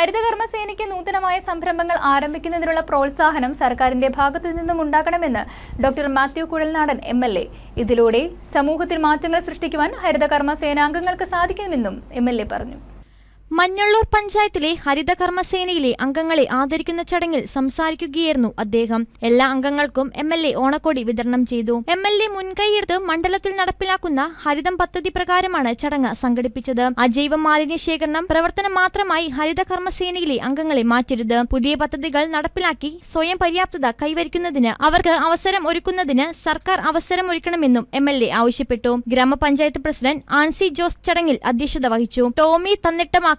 ഹരിതകർമ്മസേനയ്ക്ക് നൂതനമായ സംരംഭങ്ങൾ ആരംഭിക്കുന്നതിനുള്ള പ്രോത്സാഹനം സർക്കാരിന്റെ ഭാഗത്തു നിന്നും ഉണ്ടാകണമെന്ന് doctor Mathew Kuzhalnadan M L A. ഇതിലൂടെ സമൂഹത്തിൽ മാറ്റങ്ങൾ സൃഷ്ടിക്കുവാൻ ഹരിതകർമ്മ സേനാംഗങ്ങൾക്ക് സാധിക്കുമെന്നും എം എൽ എ പറഞ്ഞു. മഞ്ഞള്ളൂർ പഞ്ചായത്തിലെ ഹരിതകർമ്മസേനയിലെ അംഗങ്ങളെ ആദരിക്കുന്ന ചടങ്ങിൽ സംസാരിക്കുകയായിരുന്നു അദ്ദേഹം. എല്ലാ അംഗങ്ങൾക്കും എം എൽ എ ഓണക്കോടി വിതരണം ചെയ്തു. എം എൽ എ മുൻകൈയെടുത്ത് മണ്ഡലത്തിൽ നടപ്പിലാക്കുന്ന ഹരിതം പദ്ധതി പ്രകാരമാണ് ചടങ്ങ് സംഘടിപ്പിച്ചത്. അജൈവ മാലിന്യ ശേഖരണം പ്രവർത്തനം മാത്രമായി ഹരിതകർമ്മസേനയിലെ അംഗങ്ങളെ മാറ്റരുത് പുതിയ പദ്ധതികൾ നടപ്പിലാക്കി സ്വയം പര്യാപ്തത കൈവരിക്കുന്നതിന് അവർക്ക് അവസരം ഒരുക്കുന്നതിന് സർക്കാർ അവസരം ഒരുക്കണമെന്നും എം എൽ എ ആവശ്യപ്പെട്ടു. ഗ്രാമപഞ്ചായത്ത് പ്രസിഡന്റ് ആൻസി ജോസ് ചടങ്ങിൽ അധ്യക്ഷത വഹിച്ചു. Tomy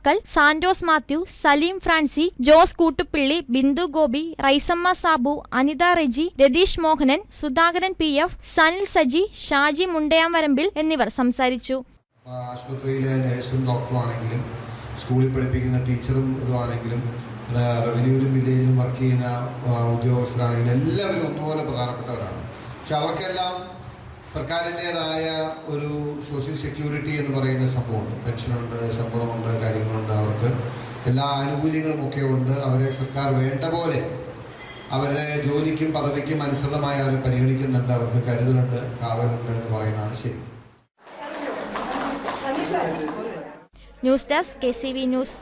Thannittamakkal Santos Mathew Saleem Francy Jose Koottupilly Bindu Gopi Raisamma Sabu Anitha Reji Ratheesh Mohanan Sudhakaran P F Sanil Saji Shaji Mundayamvarambil എന്നിവർ സംസാരിച്ചു. ആശുപത്രിയിലെ നഴ്സും ഡോക്ടറും ആണെങ്കിലും സ്കൂളിൽ പഠിപ്പിക്കുന്ന ടീച്ചറും ഇതുമാണെങ്കിലും റവന്യൂവിലും വില്ലേജിലും വർക്ക് ചെയ്യുന്ന ഉദ്യോഗസ്ഥരാണെങ്കിലും എല്ലാവരും ഒന്നുപോലെ പ്രധാനപ്പെട്ടവരാണ്. പക്ഷെ അവർക്കെല്ലാം സർക്കാരിന്റെതായ ഒരു സോഷ്യൽ സെക്യൂരിറ്റി എന്ന് പറയുന്ന സംഭവമുണ്ട് പെൻഷനുണ്ട് ശമ്പളമുണ്ട് കാര്യങ്ങളുണ്ട് അവർക്ക്. എല്ലാ ആനുകൂല്യങ്ങളും ഒക്കെ ഉണ്ട്. അവരെ സർക്കാർ വേണ്ട പോലെ അവരുടെ ജോലിക്കും പദവിക്കും അനുസൃതമായി അവരെ പരിഗണിക്കുന്നുണ്ട്. അവർക്ക് കരുതലുണ്ട് കാവലുണ്ട് എന്ന് പറയുന്നതാണ് ശരി. News desk K C V news